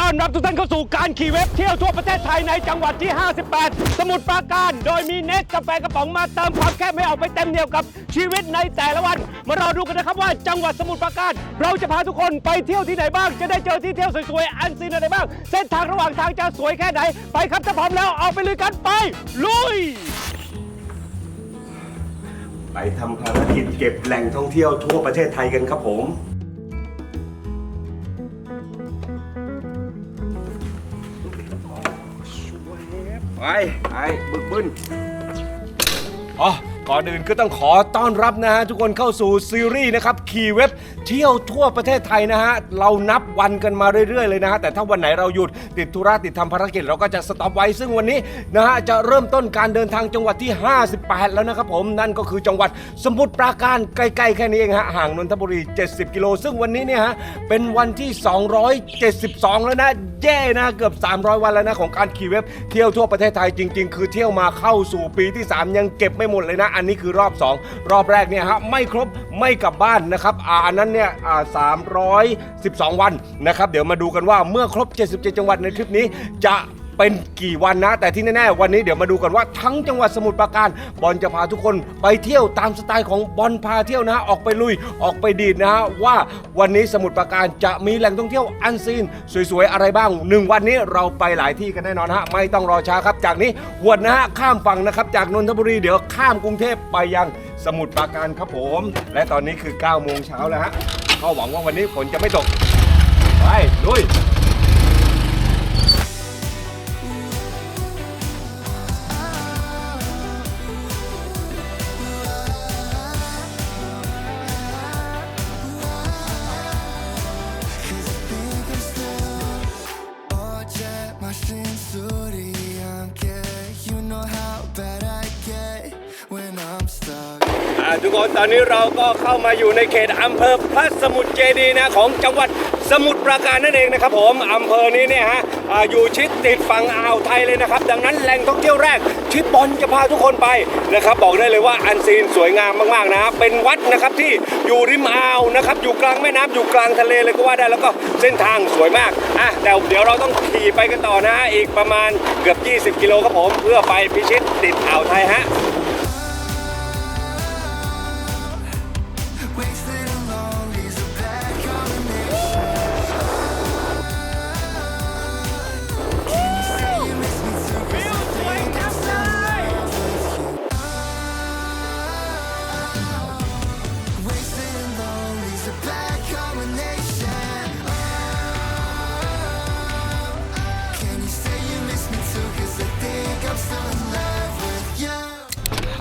ต้อนรับทุกท่านเข้าสู่การขี่เว็บเที่ยวทั่วประเทศไทยในจังหวัดที่ 58 สมุทรปราการ โดยมีเนสกาแฟกระป๋องมาเติมความแค่ไม่ออกไปเต็มเหนียวกับชีวิตในแต่ละวัน มารอดูกันนะครับว่าจังหวัดสมุทรปราการ เราจะพาทุกคนไปเที่ยวที่ไหนบ้าง จะได้เจอที่เที่ยวสวยๆ อันซีนอะไรบ้าง เส้นทางระหว่างทางจะสวยแค่ไหน ไปครับถ้าพร้อมแล้วเอาไปลุยกันไป ลุย ไปทำภารกิจเก็บแหล่งท่องเที่ยวทั่วประเทศไทยกันครับผม ไปไปบึกบึนอ๋อ ก่อนอื่นก็ต้องขอต้อนรับนะฮะทุกคนเข้าสู่ซีรีส์นะครับขี่เว็บเที่ยวทั่วประเทศไทยนะฮะเรานับวันกันมาเรื่อยๆเลยนะฮะแต่ถ้าวันไหนเราหยุดติดธุระติดทำภารกิจเราก็จะสต็อปไว้ซึ่งวันนี้นะฮะจะเริ่มต้นการเดินทางจังหวัดที่ 58 แล้วนะครับผมนั่นก็คือจังหวัดสมุทรปราการใกล้ๆแค่นี้เองฮะห่างนนทบุรี 70 กิโล ซึ่งวันนี้เนี่ยฮะเป็นวันที่ 272 แล้วนะแย่นะเกือบ 300 วันแล้วนะของการขี่เว็บเที่ยวทั่วประเทศไทยจริง ๆ คือเที่ยวมาเข้าสู่ปีที่ 3 ยังเก็บไม่หมดเลยนะอันนี้คือรอบ 2 รอบแรกเนี่ยฮะไม่ครบไม่กลับบ้านนะครับอ่าอันนั้นเนี่ยอ่า312วันนะครับ เดี๋ยวมาดูกันว่าเมื่อครบ 77 จังหวัดในทริปนี้จะ เป็นกี่วันนะ แต่ที่แน่ๆ วันนี้เดี๋ยวมาดูกันว่าทั้งจังหวัดสมุทรปราการบอลจะพาทุกคนไปเที่ยวตามสไตล์ของบอลพาเที่ยวนะฮะออกไปลุยออกไปดีดนะฮะว่าวันนี้สมุทรปราการจะมีแหล่งท่องเที่ยวอันซีนสวยๆอะไรบ้างหนึ่งวันนี้เราไปหลายที่กันแน่นอนฮะไม่ต้องรอช้าครับจากนี้หวดนะฮะข้ามฝั่งนะครับจากนนทบุรีเดี๋ยวข้ามกรุงเทพไปยังสมุทรปราการครับผม และตอนนี้คือ9โมงเช้าแล้วฮะก็หวังว่าวันนี้ฝนจะไม่ตกไปลุย ตอนนี้เราก็เข้ามาอยู่ในเขตอำเภอพระสมุทรเจดีนะของจังหวัดสมุทรปราการนั่นเองนะครับผมอำเภอนี้เนี่ยฮะอยู่ชิดติดฝั่งอ่าวไทยเลยนะครับ ดังนั้นแหล่งท่องเที่ยวแรกที่บอลจะพาทุกคนไปนะครับ บอกได้เลยว่าอันซีนสวยงามมากๆนะเป็นวัดนะครับที่อยู่ริมอ่าวนะครับอยู่กลางแม่น้ำอยู่กลางทะเลเลยก็ว่าได้แล้วก็เส้นทางสวยมากอะแต่เดี๋ยวเราต้องขี่ไปกันต่อนะฮะอีกประมาณเกือบ 20 กิโลครับผมเพื่อไปพิชิตติดอ่าวไทยฮะ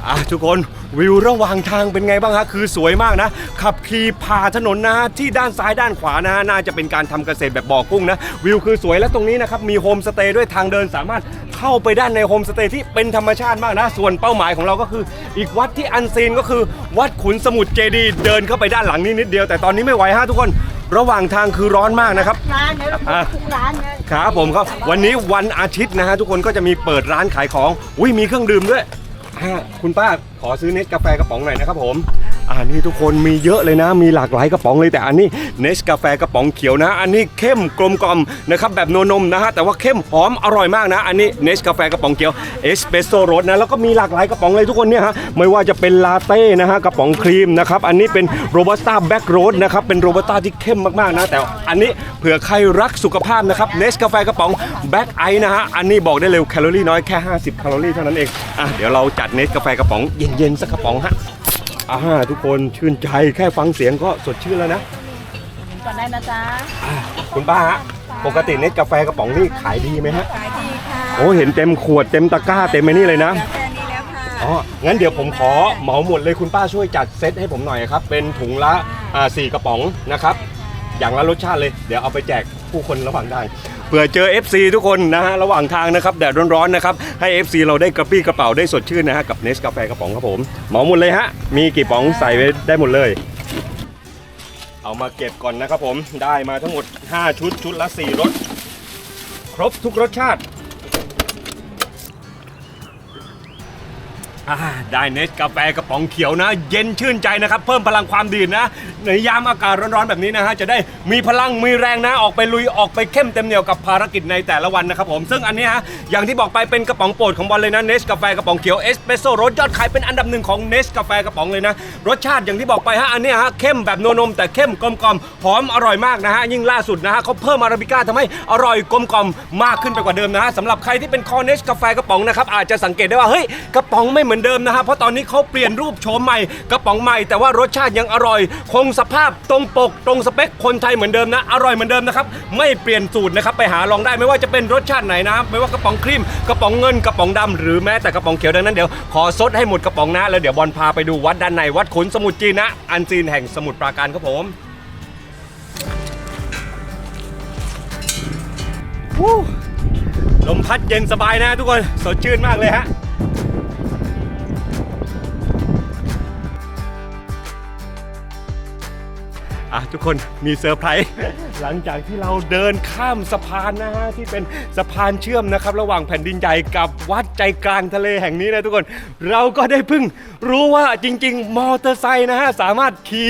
อะทุกคนวิวระหว่างทางเป็นไงบ้างฮะคือสวยมากนะ ขับขี่ผ่าถนนนะฮะที่ด้านซ้ายด้านขวานะฮะน่าจะเป็นการทำเกษตรแบบบ่อกุ้งนะ วิวคือสวยและตรงนี้นะครับมีโฮมสเตย์ด้วยทางเดินสามารถเข้าไปด้านในโฮมสเตย์ที่เป็นธรรมชาติมากนะ ส่วนเป้าหมายของเราก็คือ อีกวัดที่อันซีนก็คือ วัดขุนสมุทรเจดีย์เดินเข้าไปด้านหลังนี้นิดเดียว แต่ตอนนี้ไม่ไหวฮะทุกคนระหว่างทางคือร้อนมากนะครับร้านเดี๋ยวเราอะทุกร้านเลยครับผมครับวันนี้วันอาทิตย์นะฮะทุกคนก็จะมีเปิดร้านขายของอุ้ยมีเครื่องดื่มด้วย อ่าคุณป้าขอซื้อเนสกาแฟกระป๋องหน่อยนะครับผม อ่านี่ทุกคนมีเยอะเลยนะมีหลากหลายกระป๋องเลยแต่อันนี้เนสกาแฟกระป๋องเขียวนะ อันนี้เข้มกลมกล่อมนะครับแบบโนนมนะฮะแต่ว่าเข้มหอมอร่อยมากนะ อันนี้เนสกาแฟกระป๋องเขียวเอสเปรสโซ่รสนะแล้วก็มีหลากหลายกระป๋องเลยทุกคนเนี่ยฮะไม่ว่าจะเป็นลาเต้นะฮะกระป๋องครีมนะครับอันนี้เป็นโรบัสต้าแบ็กโรสนะครับเป็นโรบัสต้าที่เข้มมากๆนะแต่อันนี้เผื่อใครรักสุขภาพนะครับเนสกาแฟกระป๋องแบ็กไอนะฮะอันนี้บอกได้เลยแคลอรี่น้อยแค่ 50แคลอรี่เท่านั้นเองอะเดี๋ยวเราจัดเนสกาแฟกระป๋องเย็นๆสักกระป๋องฮะ อ่าทุกคนชื่นใจแค่ฟังเสียงก็สดชื่นแล้วนะก่อนได้นะจ๊ะอะคุณป้าฮะปกติเนสกาแฟกระป๋องนี่ขายดีไหมฮะ ขายดีค่ะโอ้เห็นเต็มขวดเต็มตะกร้าเต็มไอ้นี่เลยนะเหลือแค่นี้แล้วค่ะอ๋อ งั้นเดี๋ยวผมขอเหมาหมดเลยคุณป้าช่วยจัดเซตให้ผมหน่อยครับ เป็นถุงละอ่าสี่กระป๋องนะครับ อย่างละรสชาติเลย เดี๋ยวเอาไปแจกผู้คนระหว่างทาง เผื่อเจอ FC ทุกคนนะฮะระหว่างทางนะครับแดดร้อนๆนะครับให้ FC เราได้กระปี้กระเป๋าได้สดชื่นนะฮะกับเนสกาแฟกระป๋องครับผมเหมาหมดเลยฮะมีกี่ป๋องใส่ไว้ได้หมดเลย เอามาเก็บก่อนนะครับผมได้มาทั้งหมด 5 ชุดชุดละ 4รสครบทุกรสชาติ อ่าได้เนสกาแฟกระป๋องเขียวนะ เย็นชื่นใจนะครับ เพิ่มพลังความดื่นะ ในยามอากาศร้อนๆแบบนี้นะฮะ จะได้มีพลังมีแรงนะ ออกไปลุยออกไปเข้มเต็มเหนียวกับภารกิจในแต่ละวันนะครับผม ซึ่งอันนี้ฮะ อย่างที่บอกไปเป็นกระป๋องโปรดของบอลเลยนะเนสกาแฟกระป๋องเขียวเอสเปรสโซ่รสยอดขายเป็นอันดับหนึ่งของเนสกาแฟกระป๋องเลยนะ รสชาติอย่างที่บอกไปฮะอันนี้ฮะเข้มแบบนนมแต่เข้มกลมกล่อมหอมอร่อยมากนะฮะยิ่งล่าสุดนะฮะเขาเพิ่มอาราบิก้าทำให้อร่อยกลมกล่อมมากขึ้นไปกว่าเดิมนะฮะสำหรับใครที่เป็นคอเนสกาแฟกระป๋องนะครับอาจจะสังเกตได้ว่าเฮ้ยกระป๋องไม่เหมือนเดิมนะฮะเพราะตอนนี้เขาเปลี่ยนรูปโฉมใหม่กระป๋องใหม่ แต่ว่ารสชาติยังอร่อย คงสภาพตรงปกตรงสเปคคนไทยเหมือนเดิมนะอร่อยเหมือนเดิมนะครับไม่เปลี่ยนสูตรนะครับไปหาลองได้ไม่ว่าจะเป็นรสชาติไหนนะไม่ว่ากระป๋องครีมกระป๋องเงินกระป๋องดำหรือแม้แต่กระป๋องเขียวดังนั้นเดี๋ยวขอซดให้หมดกระป๋องนะแล้วเดี๋ยวบอลพาไปดูวัดด้านในวัดขุนสมุทรจีนนะอันซีนแห่งสมุทรปราการครับผม วู้ลมพัดเย็นสบายนะทุกคน สดชื่นมากเลยฮะ อะทุกคนมีเซอร์ไพรส์หลังจากที่เราเดินข้ามสะพานนะฮะที่เป็นสะพานเชื่อมนะครับ ระหว่างแผ่นดินใหญ่กับวัดใจกลางทะเลแห่งนี้นะทุกคนเราก็ได้เพิ่งรู้ว่าจริง ๆ มอเตอร์ไซค์นะฮะสามารถขี่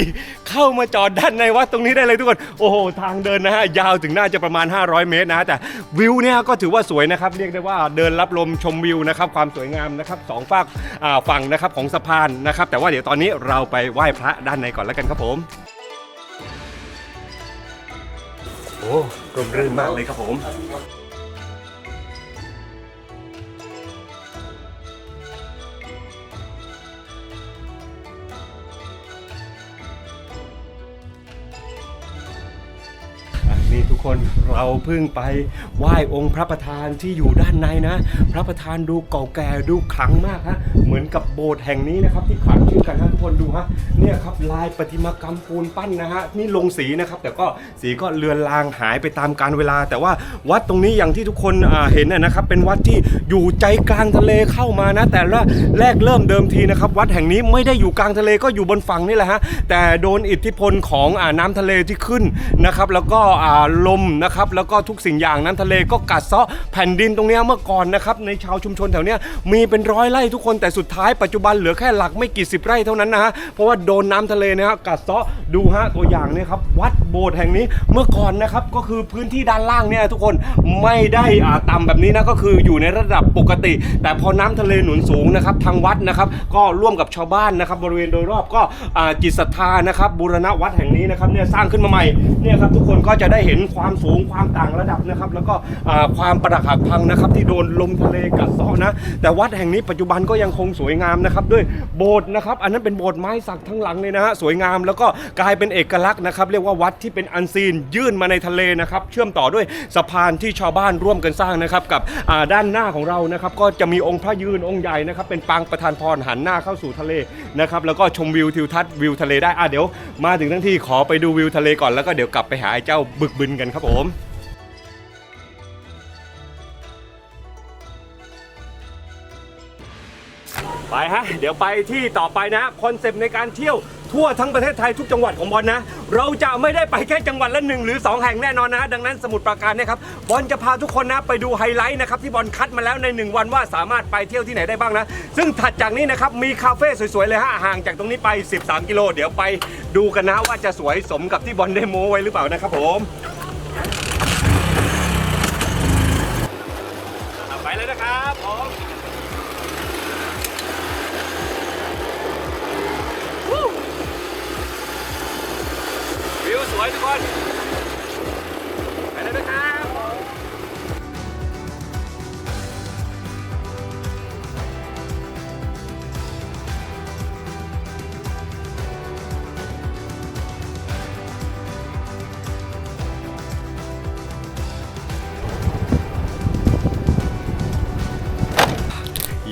เข้ามาจอดด้านในวัดตรงนี้ได้เลยทุกคนโอ้โหทางเดินนะฮะยาวถึงน่าจะประมาณ 500 เมตรนะฮะแต่วิวเนี่ยก็ถือว่าสวยนะครับเรียกได้ว่าเดินรับลมชมวิวนะครับความสวยงามนะครับสองฝั่งอ่าฝั่งนะครับของสะพานนะครับแต่ว่าเดี๋ยวตอนนี้เราไปไหว้พระด้านในก่อนแล้วกันครับผม อ้ร่มรื่นมากเลยครับผมนี่ทุกคนเราเพิ่งไปไหว้องค์พระประธานที่อยู่ด้านในนะ พระประธานดูเก่าแก่ดูขลังมากฮะ มือนกับโบสถ์แห่งนี้นะครับที่ขลังชื่อกันฮะทุกคนดูฮะเนี่ยครับลายประติมากรรมปูนปั้นนะฮะนี่ลงสีนะครับแต่ก็สีก็เลือนลางหายไปตามกาลเวลา แต่ว่าวัดตรงนี้อย่างที่ทุกคนเห็นนะครับเป็นวัดที่อยู่ใจกลางทะเลเข้ามานะแต่ละแรกเริ่มเดิมทีนะครับวัดแห่งนี้ไม่ได้อยู่กลางทะเลก็อยู่บนฝั่งนี่แหละฮะแต่โดนอิทธิพลของอน้ำทะเลที่ขึ้นนะครับแล้วก็ลมนะครับแล้วก็ทุกสิ่งอย่างน้ำทะเลก็กัดเซาะแผ่นดินตรงนี้เมื่อก่อนนะครับในชาวชุมชนแถวเนี้ยมีเป็นร้อยไร่ทุกคนแต่สุดท้ายปัจจุบันเหลือแค่หลักไม่กี่สิบไร่เท่านั้นนะฮะเพราะว่าโดนน้ำทะเลนะฮะกัดเซาะดูฮะตัวอย่างเนี่ยครับวัดโบสถ์แห่งนี้เมื่อก่อนนะครับก็คือพื้นที่ด้านล่างเนี่ยทุกคนไม่ได้อ่าต่ำแบบนี้นะก็คืออยู่ในระดับปกติ แต่พอน้ำทะเลหนุนสูงนะครับทางวัดนะครับก็ร่วมกับชาวบ้านนะครับบริเวณโดยรอบก็อ่าจิตศรัทธานะครับบูรณะวัดแห่งนี้นะครับเนี่ยสร้างขึ้นมาใหม่เนี่ยครับทุกคนก็จะได้เห็นความสูงความต่างระดับนะครับแล้วก็อ่าความประดักหักพังนะครับที่โดนลมทะเลกัดเซาะนะแต่วัดแห่งนี้ปัจจุบันก็ยังคงสวยงามนะครับด้วยโบสถ์นะครับ อันนั้นเป็นโบสถ์ไม้สักทั้งหลังเลยนะฮะสวยงามแล้วก็กลายเป็นเอกลักษณ์นะครับเรียกว่าวัดที่เป็นอันซีนยื่นมาในทะเลนะครับเชื่อมต่อด้วยสะพานที่ชาวบ้านร่วมกันสร้างนะครับกับด้านหน้าของเรานะครับก็จะมีองค์พระยืนองค์ใหญ่นะครับเป็นปางประธานพรหันหน้าเข้าสู่ทะเลนะครับแล้วก็ชมวิวทิวทัศน์วิวทะเลได้อะเดี๋ยว มาถึงทั้งที่ขอไปดูวิวทะเลก่อนแล้วก็เดี๋ยวกลับไปหาไอ้เจ้าบึกบึนกันครับผม ไปฮะ เดี๋ยวไปที่ต่อไปนะคอนเซปต์ในการเที่ยวทั่วทั้งประเทศไทยทุกจังหวัดของบอลนะ เราจะไม่ได้ไปแค่จังหวัดละหนึ่งหรือ 2 แห่งแน่นอนนะ ดังนั้นสมุทรปราการเนี่ยครับบอลจะพาทุกคนนะไปดูไฮไลท์นะครับที่บอลคัดมาแล้วใน 1 วันว่าสามารถไปเที่ยวที่ไหนได้บ้างนะ ซึ่งถัดจากนี้นะครับมีคาเฟ่สวยๆเลยฮะห่างจากตรงนี้ไป 13 กิโล เดี๋ยวไปดูกันนะว่าจะสวยสมกับที่บอลได้โม้ไว้หรือเปล่านะครับผมไปเลยนะครับผม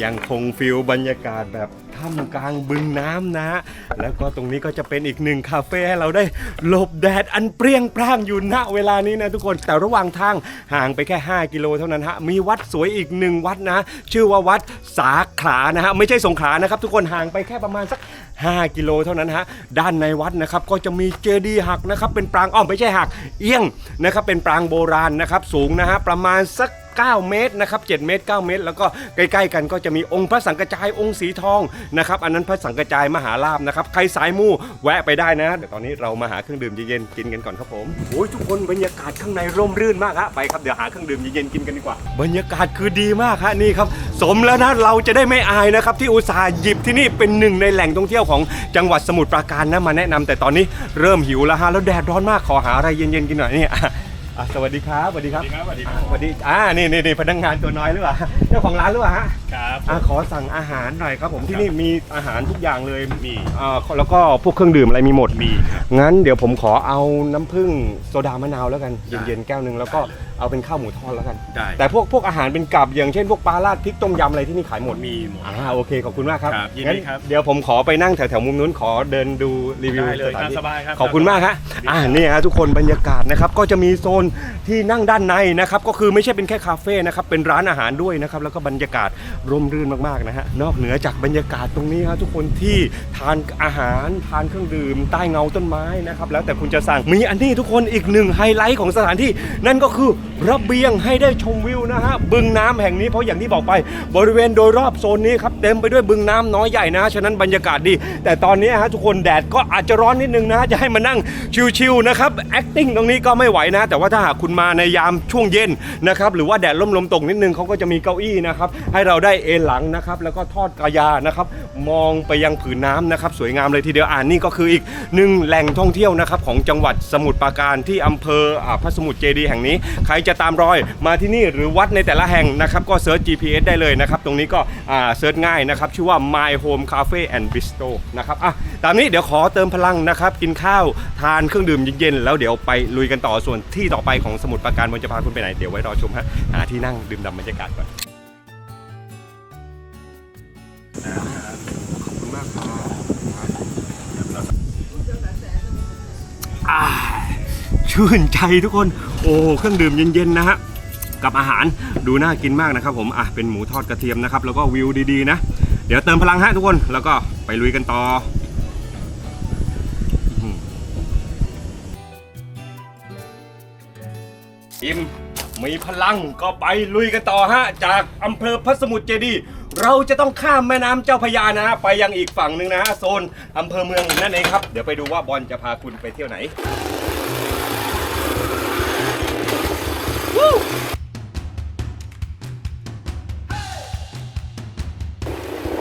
ยังคงฟิลบรรยากาศแบบท่ามกลางบึงน้ำนะ แล้วก็ตรงนี้ก็จะเป็นอีกหนึ่งคาเฟ่ให้เราได้หลบแดดอันเปรี้ยงปร้างอยู่ณเวลานี้นะทุกคนแต่ระหว่างทางห่างไปแค่ 5 กิโลเท่านั้นฮะมีวัดสวยอีกหนึ่งวัดนะ ชื่อว่าวัดสาขานะฮะไม่ใช่สงขลานะครับ ทุกคนห่างไปแค่ประมาณสัก 5 กิโลเท่านั้นฮะด้านในวัดนะครับก็จะมีเจดีย์หักนะครับเป็นปรางอ้อมไม่ใช่หัก เอี้ยงนะครับเป็นปรางโบราณนะครับสูงนะฮะประมาณสัก9 เมตรนะครับ7เมตร 9 เมตร แล้วก็ใกล้ๆกันก็จะมีองค์พระสังกระจายองค์สีทองนะครับอันนั้นพระสังกระจายมหาลาภนะครับใครสายมูแวะไปได้นะเดี๋ยวตอนนี้เรามาหาเครื่องดื่มเย็นๆกินกันก่อนครับผมโอ้ยทุกคนบรรยากาศข้างในร่มรื่นมากฮะไปครับเดี๋ยวหาเครื่องดื่มเย็นๆกินกันดีกว่า บรรยากาศคือดีมากฮะนี่ครับสมแล้วนะเราจะได้ไม่อายนะครับที่อุตส่าห์หยิบที่นี่เป็นหนึ่งในแหล่งท่องเที่ยวของจังหวัดสมุทรปราการนะมาแนะนำแต่ตอนนี้เริ่มหิวแล้วฮะแล้วแดดร้อนมากขอหาอะไรเย็นๆกินหน่อยเนี่ย อะสวัสดีครับสวัสดีครับสวัสดีครับสวัสดีอ่านี่นี่นี่พนักงานตัวน้อยหรือเปล่าเจ้าของร้านหรือเปล่าฮะครับอ่าขอสั่งอาหารหน่อยครับ ผมที่นี่มีอาหารทุกอย่างเลยมีอ่าแล้วก็พวกเครื่องดื่มอะไรมีหมดมีครับงั้นเดี๋ยวผมขอเอาน้ำผึ้งโซดามะนาวแล้วกันเย็นๆแก้วหนึ่งแล้วก็เอาเป็นข้าวหมูทอดแล้วกัน ได้แต่พวกพวกอาหารเป็นกับอย่างเช่นพวกปลาราดพริกต้มยำอะไรที่นี่ขายหมดมีหมด อ่าโอเคขอบคุณมากครับครับยินดีงั้นครับเดี๋ยวผมขอไปนั่งแถวๆมุมนู้นขอเดินดูรีวิวได้เลยสถานที่ครับสบายครับ ขอบคุณมากฮะอ่านี่ฮะทุกคนบรรยากาศนะครับก็จะมีโซนที่นั่งด้านในนะครับก็คือไม่ใช่เป็นแค่คาเฟ่นะครับเป็นร้านอาหารด้วยนะครับแล้วก็บรรยากาศร่มรื่นมากๆนะฮะนอกเหนือจากบรรยากาศตรงนี้ฮะทุกคนที่ทานอาหารทานเครื่องดื่ม ใต้เงาต้นไม้นะครับแล้วแต่คุณจะสั่งมีอันนี้ทุกคนอีกหนึ่งไฮไลท์ของสถานที่ นั่นก็คือระเบียงให้ได้ชมวิวนะฮะบึงน้ำแห่งนี้เพราะอย่างที่บอกไป บริเวณโดยรอบโซนนี้ครับเต็มไปด้วยบึงน้ำน้อยใหญ่นะฮะฉะนั้นบรรยากาศดี แต่ตอนนี้ฮะทุกคนแดดก็อาจจะร้อนนิดนึงนะจะให้มานั่งชิลๆนะครับ acting ตรงนี้ก็ไม่ไหวนะแต่ว่าถ้าหากคุณมาในยามช่วงเย็นนะครับหรือว่าแดดล่มลมตกนิดนึงเขาก็จะมีเก้าอี้นะครับให้เราได้เอนหลังนะครับแล้วก็ทอดกายานะครับมองไปยังผืนน้ำนะครับ สวยงามเลยทีเดียวอ่านนี่ก็คืออีกหนึ่งแหล่งท่องเที่ยวนะครับของจังหวัดสมุทรปราการที่อำเภออ่าพระสมุทรเจดีย์แห่งนี้ ใครจะตามรอยมาที่นี่หรือวัดในแต่ละแห่งนะครับก็เซิร์ช GPS ได้เลยนะครับ ตรงนี้ก็อ่าเซิร์ชง่ายนะครับ ชื่อว่า My Home Cafe and Bistro นะครับอะตามนี้เดี๋ยวขอเติมพลังนะครับ กินข้าวทานเครื่องดื่มเย็นๆแล้วเดี๋ยวไปลุยกันต่อส่วนที่ต่อไปของสมุทรปราการบนจะพาคุณไปไหนเดี๋ยวไว้รอชมฮะหาที่นั่งดื่มด่ำบรรยากาศก่อน อ่าชื่นใจทุกคน โอ้เครื่องดื่มเย็นๆนะฮะกับอาหารดูน่ากินมากนะครับผมอะเป็นหมูทอดกระเทียมนะครับ แล้วก็วิวดีๆนะ เดี๋ยวเติมพลังฮะทุกคนแล้วก็ไปลุยกันต่ออื้อหืออิ่มมีพลังก็ไปลุยกันต่อฮะ จากอำเภอพระสมุทรเจดีย์ เราจะต้องข้ามแม่น้ำเจ้าพระยานะฮะไปยังอีกฝั่งหนึ่งนะฮะโซนอำเภอเมืองนั่นเองครับ เดี๋ยวไปดูว่าบอลจะพาคุณไปเที่ยวไหน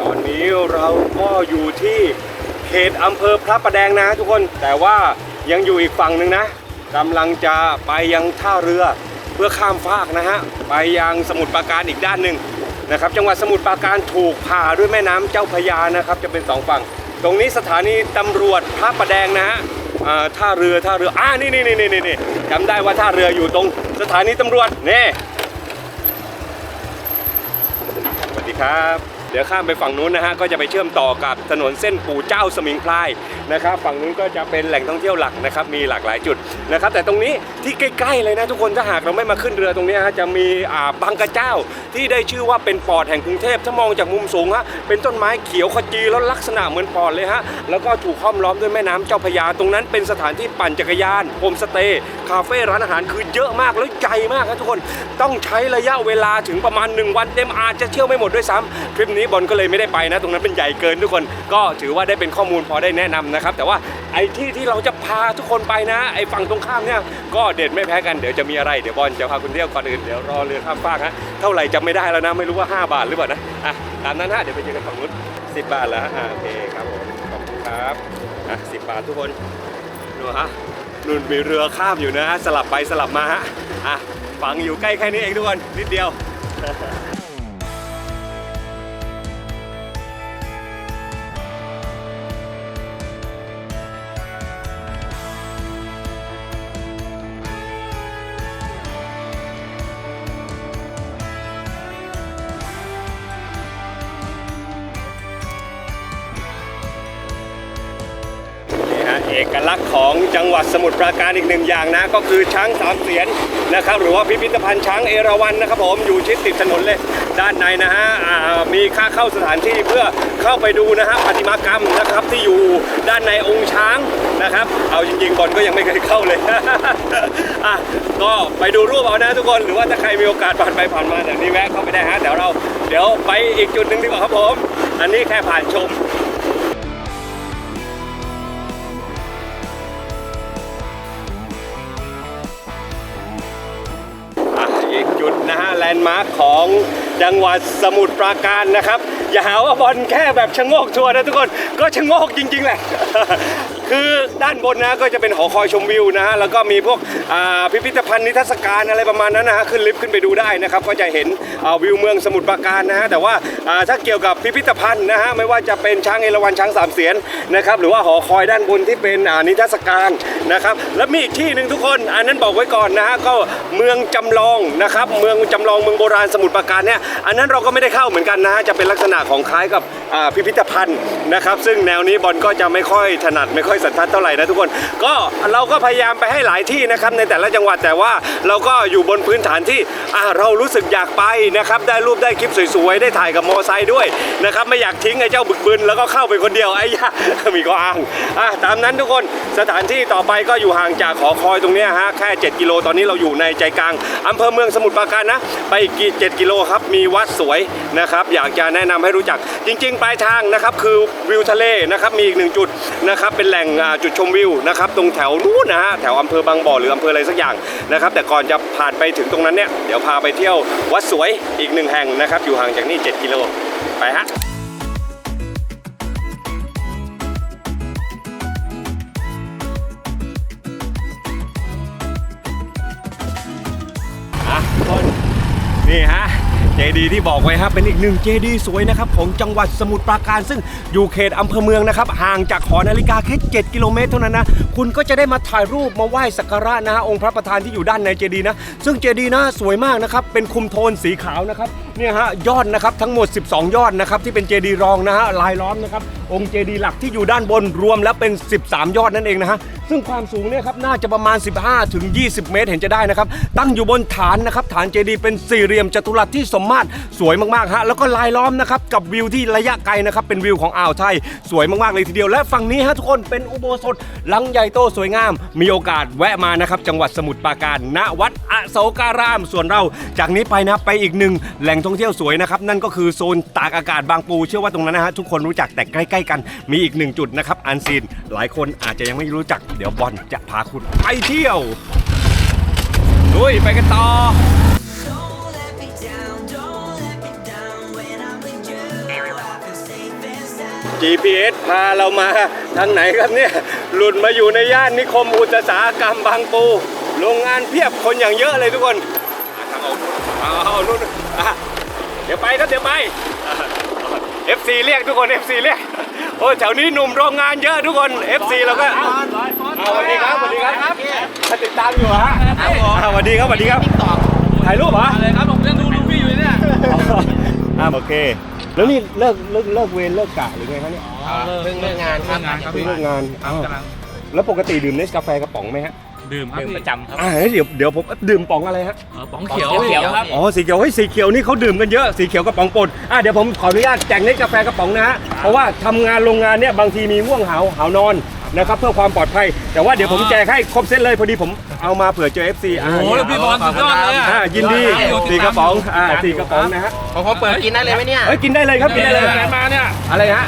ตอนนี้เราก็อยู่ที่เขตอำเภอพระประแดงนะทุกคน แต่ว่ายังอยู่อีกฝั่งหนึ่งนะกำลังจะไปยังท่าเรือเพื่อข้ามฟากนะฮะ ไปยังสมุทรปราการอีกด้านหนึ่ง นะครับจังหวัดสมุทรปราการถูกผ่าด้วยแม่น้ำเจ้าพยานะครับ จะเป็นสองฝั่ง ตรงนี้สถานีตำรวจพระประแดงนะฮะท่าเรือท่าเรืออ่านี่นี่นี่นี่นี่จำได้ว่าท่าเรืออยู่ตรงสถานีตำรวจนี่สวัสดีครับ เดี๋ยวข้ามไปฝั่งนู้นนะฮะก็จะไปเชื่อมต่อกับถนนเส้นปู่เจ้าสมิงพรายนะครับ ฝั่งนู้นก็จะเป็นแหล่งท่องเที่ยวหลักนะครับมีหลากหลายจุดนะครับ แต่ตรงนี้ที่ใกล้ๆเลยนะทุกคนถ้าหากเราไม่มาขึ้นเรือตรงนี้ฮะจะมีอ่าบางกระเจ้าที่ได้ชื่อว่าเป็นปอดแห่งกรุงเทพถ้ามองจากมุมสูงฮะเป็นต้นไม้เขียวขจีแล้วลักษณะเหมือนปอดเลยฮะแล้วก็ถูกห้อมล้อมด้วยแม่น้ำเจ้าพระยาตรงนั้นเป็นสถานที่ปั่นจักรยานโฮมสเตย์คาเฟ่ร้านอาหารคือเยอะมากแล้วใหญ่มากครับทุกคนต้องใช้ระยะเวลาถึงประมาณ 1 วันเต็มอาจจะเที่ยวไม่หมดด้วยซ้ำทริปนี้บอลก็เลยไม่ได้ไปนะ ตรงนั้นเป็นใหญ่เกินทุกคน ก็ถือว่าได้เป็นข้อมูลพอได้แนะนำนะครับ แต่ว่าไอ้ที่ที่เราจะพาทุกคนไปนะ ไอ้ฝั่งตรงข้ามเนี่ยก็เด็ดไม่แพ้กันเดี๋ยวจะมีอะไรเดี๋ยวบอลจะพาคุณเที่ยวก่อนอื่นเดี๋ยวรอเรือข้ามฟากฮะเท่าไหร่จำไม่ได้แล้วนะไม่รู้ว่า 5 บาทหรือเปล่านะอะตามนั้นฮะเดี๋ยวไปเจอกันฝั่งนู้น10 บาทแล้วฮะโอเคครับผมขอบคุณครับอะ10 บาททุกคนดูฮะนุ่นมีเรือข้ามอยู่นะสลับไปสลับมาฮะอะฝั่งอยู่ใกล้แค่นี้เองทุกคนนิดเดียว ดสมุทรปราการอีกหนึ่งอย่างนะ ก็คือช้างสามเสียนนะครับ หรือว่าพิพิธภัณฑ์ช้างเอราวัณนะครับผมอยู่ชิดติดถนนเลย ด้านในนะฮะมีค่าเข้าสถานที่เพื่อเข้าไปดูนะฮะประติมากรรมนะครับที่อยู่ด้านในองค์ช้างนะครับ เอาจริงๆบอลก็ยังไม่เคยเข้าเลยอะก็ไปดูรูปเอานะทุกคนหรือว่าถ้าใครมีโอกาสผ่านไปผ่านมาแบบนี้แวะเข้าไปได้ฮะเดี๋ยวเราเดี๋ยวไปอีกจุดหนึ่งดีกว่าครับผม อันนี้แค่ผ่านชม นะฮะแลนด์มาร์คของจังหวัดสมุทรปราการนะครับ อย่าหาว่าบอลแค่แบบชะโงกทัวร์นะทุกคนก็ชะโงกจริงๆแหละ คือด้านบนนะก็จะเป็นหอคอยชมวิวนะฮะแล้วก็มีพวกอ่าพิพิธภัณฑ์นิทรรศการอะไรประมาณนั้นนะฮะขึ้นลิฟต์ขึ้นไปดูได้นะครับก็จะเห็นอ่าวิวเมืองสมุทรปราการนะฮะแต่ว่าอ่าถ้าเกี่ยวกับพิพิธภัณฑ์นะฮะไม่ว่าจะเป็นช้างเอราวัณช้างสามเสียนนะครับหรือว่าหอคอยด้านบนที่เป็นอ่านิทรรศการนะครับแล้วมีอีกที่หนึ่งทุกคนอันนั้นบอกไว้ก่อนนะฮะก็เมืองจำลองนะครับเมืองจำลองเมืองโบราณสมุทรปราการเนี่ยอันนั้นเราก็ไม่ได้เข้าเหมือนกันนะฮะจะเป็นลักษณะของคล้ายกับอ่าพิพิธภัณฑ์นะครับซึ่งแนวนี้บอลก็จะไม่ค่อยถนัดไม่ค่อยสันทัดเท่าไหร่นะทุกคน ก็เราก็พยายามไปให้หลายที่นะครับในแต่ละจังหวัดแต่ว่าเราก็อยู่บนพื้นฐานที่อ่าเรารู้สึกอยากไปนะครับได้รูปได้คลิปสวยๆได้ถ่ายกับมอไซค์ด้วยนะครับไม่อยากทิ้งไอ้เจ้าบึกบึนแล้วก็เข้าไปคนเดียวไอ้ยะมีก็อ้างอะตามนั้นทุกคนสถานที่ต่อไปก็อยู่ห่างจากหอคอยตรงนี้ฮะแค่ 7 กิโลตอนนี้เราอยู่ในใจกลางอำเภอเมืองสมุทรปราการนะ ไปอีกกี่7กิโลครับมีวัดสวยนะครับอยากจะแนะนำให้รู้จักจริง ๆ ปลายทางนะครับคือวิวทะเลนะครับมีอีกหนึ่งจุดนะครับเป็นแหล่งจุดชมวิวนะครับตรงแถวนู้นนะฮะแถวอำเภอบางบ่อหรืออำเภออะไรสักอย่างนะครับแต่ก่อนจะผ่านไปถึงตรงนั้นเนี่ยเดี๋ยวพาไปเที่ยววัดสวยอีกหนึ่งแห่งนะครับอยู่ห่างจากนี่ 7 กิโลไปฮะนี่ฮะ เจดีที่บอกไว้ครับเป็นอีกหนึ่งเจดีสวยนะครับของจังหวัดสมุทรปราการ ซึ่งอยู่เขตอำเภอเมืองนะครับห่างจากหอนาฬิกาแค่7กิโลเมตรเท่านั้นนะคุณก็จะได้มาถ่ายรูปมาไหว้สักการะนะฮะองค์พระประธานที่อยู่ด้านในเจดีนะ ซึ่งเจดีนะสวยมากนะครับเป็นคุมโทนสีขาวนะครับเนี่ยฮะยอดนะครับทั้งหมด 12 ยอดนะครับที่เป็นเจดีรองนะฮะลายล้อมนะครับองค์เจดีหลักที่อยู่ด้านบนรวมแล้วเป็น 13 ยอดนั่นเองนะฮะซึ่งความสูงเนี่ยครับน่าจะประมาณ 15 ถึง 20 เมตรเห็นจะได้นะครับตั้งอยู่บนฐานนะครับฐานเจดีย์เป็นสี่เหลี่ยมจัตุรัสที่สมมาตรสวยมากๆฮะแล้วก็ลายล้อมนะครับกับวิวที่ระยะไกลนะครับเป็นวิวของอ่าวไทย สวยมากๆเลยทีเดียว และฝั่งนี้ฮะทุกคนเป็นอุโบสถหลังใหญ่โตสวยงาม มีโอกาสแวะมานะครับจังหวัดสมุทรปราการณวัดอโศการามส่วนเราจากนี้ไปนะไปอีกหนึ่งแหล่งท่องเที่ยวสวยนะครับนั่นก็คือโซนตากอากาศบางปูเชื่อว่าตรงนั้นนะฮะทุกคนรู้จักแต่ใกล้ ๆ กันมีอีกหนึ่งจุดนะครับอันซีนหลายคนอาจจะยังไม่รู้จัก เดี๋ยวบอลจะพาคุณไปเที่ยวลุยไปกันต่อ GPS พาเรามาทางไหนครับเนี่ยหลุดมาอยู่ในย่านนิคมอุตสาหกรรมบางปูโรงงานเพียบคนอย่างเยอะเลยทุกคนทางออกเอาเอานู่นอะ ดี๋ยวไปครับเดี๋ยวไปอะ FC เรียกทุกคน FC เรียก โอ้แถวนี้หนุ่มโรงงานเยอะทุกคน FC เราก็เอาสวัสดีครับสวัสดีครับติดตามอยู่เหรอฮะอ่าสวัสดีครับสวัสดีครับถ่ายรูปเหรออะไรครับผมยังดูลูฟี่อยู่เนี่ยอ่าโอเคแล้วนี่เลิกเลิกเลิกเวรเลิกกะหรือไงครับเนี่ยเพิ่งเลิกงานครับงานครับเพิ่งพี่เลิกงานครับอ้าวกำลังแล้วปกติดื่มเนสกาแฟกระป๋องไหมฮะ ดื่มครับประจำครับ อ่าเดี๋ยวเดี๋ยวผมดื่มป๋องอะไรฮะป๋องเขียวเขียวครับ อ๋อสีเขียวเฮ้ยสีเขียวนี่เขาดื่มกันเยอะสีเขียวกระป๋องปนอะเดี๋ยวผมขออนุญาตแจกเนสกาแฟกระป๋องนะฮะเพราะว่าทำงานโรงงานเนี่ยบางทีมีง่วงเหาเหานอนนะครับเพื่อความปลอดภัย แต่ว่าเดี๋ยวผมแจกให้ครบเซตเลยพอดีผมเอามาเผื่อเจอ FC อ่าโอ้โหแล้วพี่บอลสุดยอดเลยอะอ่ายินดีสี่กระป๋องอ่าสี่กระป๋องนะฮะผมเปิดกินได้เลยไหมเนี่ยเอ้ยกินได้เลยครับกินได้เลยงานมาเนี่ยอะไรฮะ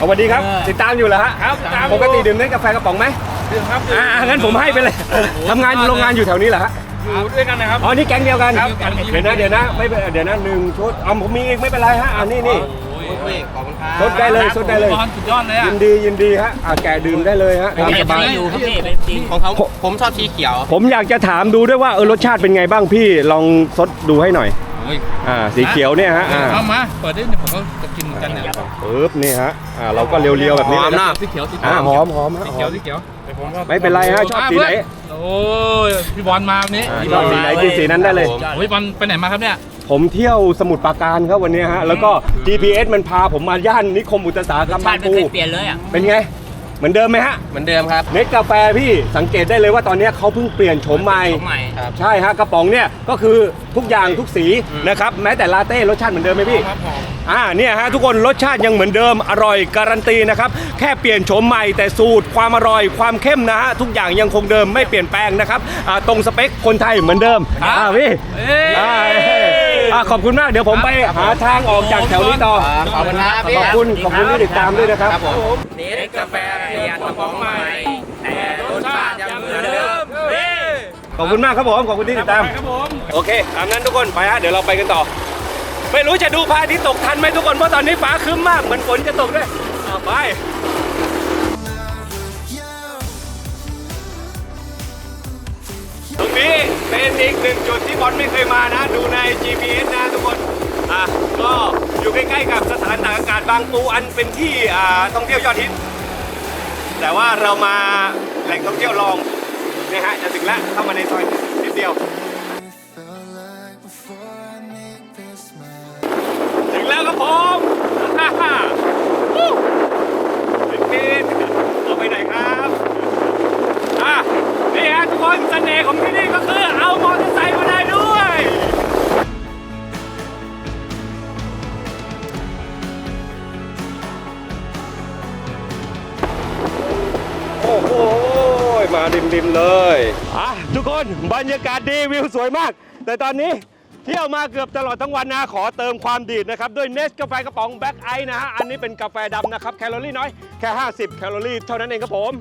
สวัสดีครับติดตามอยู่เหรอฮะครับตามปกติดื่มเนสกาแฟกระป๋องไหม ดื่มครับอ่างั้นผมให้ไปเลยทำงานอยู่โรงงานอยู่แถวนี้เหรอฮะ อยู่ด้วยกันนะครับ อ๋อ นี่แก๊งเดียวกันครับ เดี๋ยวนะ เดี๋ยวนะ ไม่เป็นเดี๋ยวนะหนึ่งชุดอ๋อผมมีอีกไม่เป็นไรฮะอันนี้นี่ โอ้ยขอบคุณครับสดได้เลยสดได้เลยบอลสุดยอดเลยอะยินดียินดีฮะอะแกะดื่มได้เลยฮะตามสบายอยู่ครับพี่ของเขาผมชอบสีเขียวผมอยากจะถามดูด้วยว่าเออรสชาติเป็นไงบ้างพี่ ลองซดดูให้หน่อย โอ้ยอ่า สีเขียวเนี่ยฮะ อ่าเอามา เปิดได้เดี๋ยวผมก็จะกินกันเนี่ยปึ๊บนี่ฮะ อ่า เราก็เรียวๆแบบนี้เลยนะสีเขียวสีเขีอ่ายวหอมหอมฮะสีหเขีอยวมสีเขียวเดี๋ยวผมก็ ไม่เป็นไรฮะชอบสีไหน โอ้ยพี่บอลมาวันนี้อ่าชอบสีไหนกินสีนั้นได้เลย โอ้ยบอลไปไหนมาครับเนี่ย ผมเที่ยวสมุทรปราการครับวันนี้ฮะ แล้วก็ GPS มันพาผมมาย่านนิคมอุตสาหกรรมบางปูเปลี่ยนเลยอะ เป็นไง เหมือนเดิมไหมฮะ เหมือนเดิมครับเม็ดกาแฟพี่สังเกตได้เลยว่าตอนนี้เขาเพิ่งเปลี่ยนโฉมใหม่ใหม่ครับใช่ฮะกระป๋องเนี่ยก็คือทุกอย่างทุกสีนะครับแม้แต่ลาเต้รสชาติเหมือนเดิมไหมพี่ครับผมอ่าเนี่ยฮะทุกคนรสชาติยังเหมือนเดิมอร่อยการันตีนะครับแค่เปลี่ยนโฉมใหม่แต่สูตรความอร่อยความเข้มนะฮะทุกอย่างยังคงเดิมไม่เปลี่ยนแปลงนะครับอ่าตรงสเปคคนไทยเหมือนเดิมอ่าพี่อ่าอ่าขอบคุณมากเดี๋ยวผมไปหาทางออกจากแถวนี้ต่อขอบคุณครับขอบคุณขอบคุณที่ติดตามด้วยนะครับครับผมเนสกาแฟเปลี่ยนกระป๋องใหม่ แต่รสชาติยังเหมือนเดิม ขอบคุณมากครับผม ขอบคุณที่ติดตามโอเค ตามนั้นทุกคน ไปฮะ เดี๋ยวเราไปกันต่อ ไม่รู้จะดูพระอาทิตย์ตกทันไหมทุกคน เพราะตอนนี้ฟ้าครึ้มมาก เหมือนฝนจะตกด้วยอ่าไป ตรงนี้เป็นอีกหนึ่งจุดที่บอลไม่เคยมานะ ดูใน GPS นะทุกคน อะ ก็อยู่ใกล้ๆกับสถานตากอากาศบางปูอันเป็นที่อ่าท่องเที่ยวยอดฮิต แต่ว่าเรามาแหล่งท่องเที่ยวรองเนี่ยฮะจะถึงแล้วเข้ามาในซอยนิดเดียว ถึงแล้วครับผมฮ่าฮ่าถึงนี่เอาไปไหนครับอะนี่ฮะทุกคนเสน่ห์ของที่นี่ก็คือเอามอเตอร์ไซค์มาได้ด้วยโอ้โห มาดิมๆเลยอะทุกคนบรรยากาศดีวิวสวยมาก แต่ตอนนี้เที่ยวมาเกือบตลอดทั้งวันนะ ขอเติมความดีดนะครับ ด้วยเนสกาแฟกระป๋องแบ็คไอนะฮะ อันนี้เป็นกาแฟดำนะครับ แคลอรี่น้อยแค่ 50 แคลอรี่เท่านั้นเองครับผม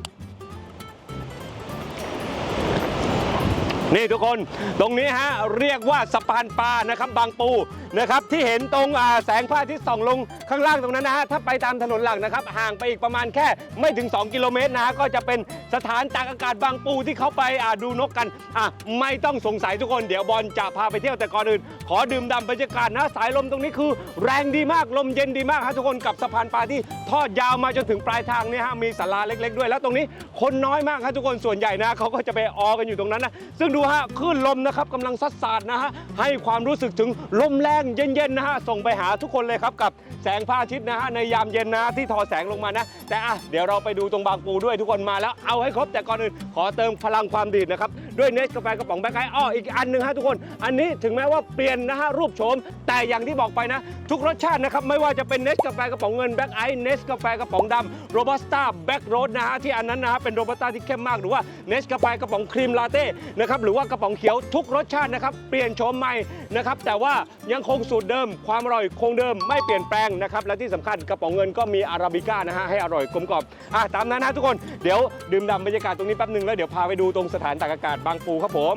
นี่ทุกคนตรงนี้ฮะ เรียกว่าสะพานปลานะครับบางปู นะครับที่เห็นตรงอ่าแสงพระอาทิตย์ส่องลงข้างล่างตรงนั้นนะฮะถ้าไปตามถนนหลักนะครับห่างไปอีกประมาณแค่ไม่ถึง 2 กิโลเมตรนะฮะก็จะเป็นสถานตากอากาศบางปูที่เขาไปอ่าดูนกกันอะไม่ต้องสงสัยทุกคนเดี๋ยวบอลจะพาไปเที่ยวแต่ก่อนอื่น ขอดื่มด่ำบรรยากาศนะสายลมตรงนี้คือ แรงดีมากลมเย็นดีมากฮะทุกคนกับสะพานปลาที่ทอดยาวมาจนถึงปลายทางเนี่ยฮะมีศาลาเล็ก ๆ ด้วย แล้วตรงนี้คนน้อยมากฮะทุกคนส่วนใหญ่นะเขาก็จะไปออกันอยู่ตรงนั้นนะซึ่งดูฮะคลื่นลมนะครับกำลังซัดสาดนะฮะให้ความรู้สึกถึงลมแรงเย็นๆนะฮะส่งไปหาทุกคนเลยครับกับแสงพระอาทิตย์นะฮะในยามเย็นนะที่ทอแสงลงมานะ แต่อะเดี๋ยวเราไปดูตรงบางปูด้วยทุกคนมาแล้วเอาให้ครบแต่ก่อนอื่นขอเติมพลังความดีดนะครับ ด้วยเนสกาแฟกระป๋องแบล็คไออ้ออีกอันหนึ่งฮะทุกคน อันนี้ถึงแม้ว่าเปลี่ยนนะฮะรูปโฉม แต่อย่างที่บอกไปนะ ทุกรสชาตินะครับ ไม่ว่าจะเป็นเนสกาแฟกระป๋องเงินแบล็คไอเนสกาแฟกระป๋องดำโรบัสต้าแบล็คโรสนะฮะที่อันนั้นนะฮะเป็นโรบัสต้าที่เข้มมากหรือว่าเนสกาแฟกระป๋องครีมลาเต้นะครับหรือว่ากระป๋องเขียวทุกรสชาตินะครับเปลี่ยนโฉมใหม่นะครับแต่ว่ายังคงสูตรเดิม ความอร่อยคงเดิมไม่เปลี่ยนแปลงนะครับและที่สำคัญกระป๋องเงินก็มีอาราบิก้านะฮะให้อร่อยกลมกล่อมอะตามนั้นนะทุกคนเดี๋ยวดื่มด่ำบรรยากาศตรงนี้แป๊บหนึ่งแล้วเดี๋ยวพาไปดูตรงสถานตากอากาศบางปูครับผม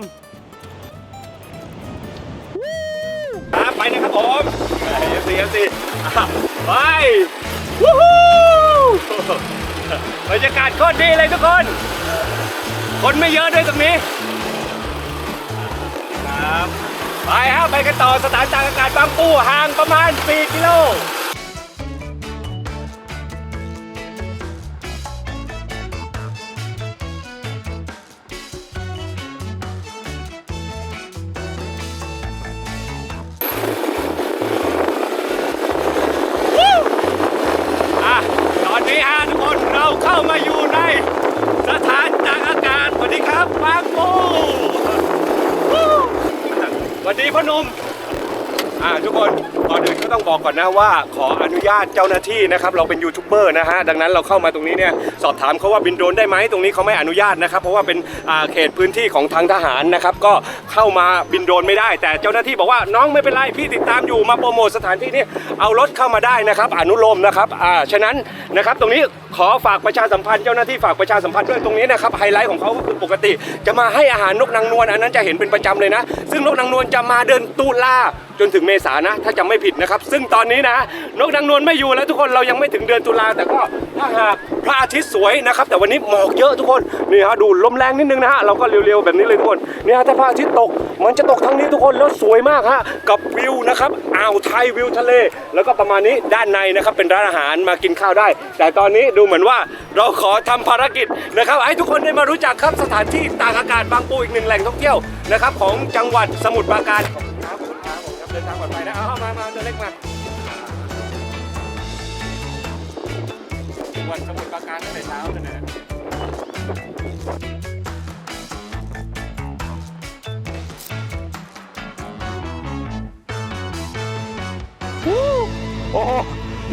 ไปนะครับผมเอฟซีเอฟซีไปวู้ฮู้บรรยากาศโคตรดีเลยทุกคน คนไม่เยอะด้วยตรงนี้ ครับ ไปฮะไปกันต่อสถานตากอากาศบางปูห่างประมาณ 4 กิโล สวัสดีพ่อหนุ่ม อ่าทุกคนก่อนอื่นก็ต้องบอกก่อนนะว่า ขออนุญาตเจ้าหน้าที่นะครับเราเป็นยูทูบเบอร์นะฮะดังนั้นเราเข้ามาตรงนี้เนี่ยสอบถามเขาว่าบินโดรนได้ไหมตรงนี้เขาไม่อนุญาตนะครับเพราะว่าเป็นอ่าเขตพื้นที่ของทางทหารนะครับก็เข้ามาบินโดรนไม่ได้ แต่เจ้าหน้าที่บอกว่าน้องไม่เป็นไรพี่ติดตามอยู่มาโปรโมทสถานที่นี้เอารถเข้ามาได้นะครับอนุโลมนะครับอ่าฉะนั้นนะครับตรงนี้ขอฝากประชาสัมพันธ์เจ้าหน้าที่ฝากประชาสัมพันธ์ด้วยตรงนี้นะครับไฮไลท์ของเขาก็คือปกติ จะมาให้อาหารนกนางนวลอันนั้นจะเห็นเป็นประจำเลยนะ ซึ่งนกนางนวลจะมาเดินตุลาจนถึงเมษานะ ถ้าจำไม่ผิดนะครับ ซึ่งตอนนี้นะ นกนางนวลไม่อยู่แล้วทุกคนเรายังไม่ถึงเดือนตุลาแต่ก็ถ้าหากพระอาทิตย์สวยนะครับ แต่วันนี้หมอกเยอะทุกคนนี่ฮะดูลมแรงนิดนึงนะฮะเราก็เร็วๆแบบนี้เลยทุกคนนี่ฮะถ้าพระอาทิตย์ตกมันจะตกทางนี้ทุกคนแล้วสวยมากฮะกับวิวนะครับอ่าวไทยวิวทะเล แล้วก็ประมาณนี้ด้านในนะครับเป็นร้านอาหารมากินข้าวได้ แต่ตอนนี้ดูเหมือนว่าเราขอทำภารกิจนะครับให้ทุกคนได้มารู้จักครับสถานที่ตากอากาศบางปูอีกหนึ่งแหล่งท่องเที่ยวนะครับของจังหวัดสมุทรปราการ เดินทางปลอดภัยนะเอามามาตัวเล็กมาวันสมุทรปราการตั้งแต่เช้าเลยนะโอ้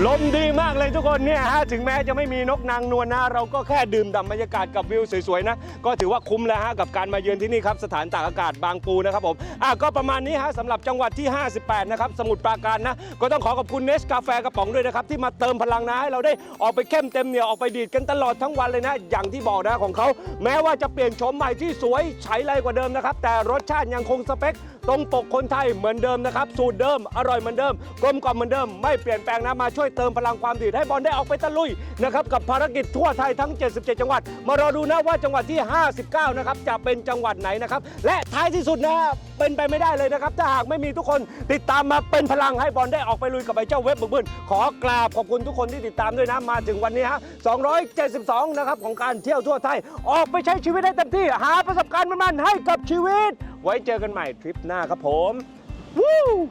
ลมดีมากเลยทุกคนเนี่ยฮะถึงแม้จะไม่มีนกนางนวลนะ เราก็แค่ดื่มด่ำบรรยากาศกับวิวสวยๆนะ ก็ถือว่าคุ้มแล้วฮะกับการมาเยือนที่นี่ครับ สถานตากอากาศบางปูนะครับผมอะก็ประมาณนี้ฮะสำหรับจังหวัดที่ 58 นะครับ สมุทรปราการนะ ก็ต้องขอขอบคุณเนสกาแฟกระป๋องด้วยนะครับ ที่มาเติมพลังนะ ให้เราได้ออกไปเข้มเต็มเหนียวออกไปดีดกันตลอดทั้งวันเลยนะ อย่างที่บอกนะของเขาแม้ว่าจะเปลี่ยนโฉมใหม่ที่สวยใช้ไรกว่าเดิมนะครับแต่รสชาติยังคงสเปคตรงปกคนไทยเหมือนเดิมนะครับสูตรเดิมอร่อยเหมือนเดิมกลมกล่อมเหมือนเดิมไม่เปลี่ยนแปลงนะมาช่วยเติมพลังความดีดให้บอลได้ออกไปตะลุยนะครับกับภารกิจทั่วไทยทั้ง 77 จังหวัด มารอดูนะว่าจังหวัดที่ 59 นะครับจะเป็นจังหวัดไหนนะครับและท้ายที่สุดนะเป็นไปไม่ได้เลยนะครับถ้าหากไม่มีทุกคนติดตามมาเป็นพลังให้บอลได้ออกไปลุยกับไอ้เจ้าเว็บบึกบึนขอกราบขอบคุณทุกคนที่ติดตามด้วยนะมาถึงวันนี้ฮะ 272 นะครับของการเที่ยวทั่วไทย ออกไปใช้ชีวิตให้เต็มที่หาประสบการณ์มันๆให้กับชีวิต ไว้เจอกันใหม่ทริปหน้าครับผม Woo!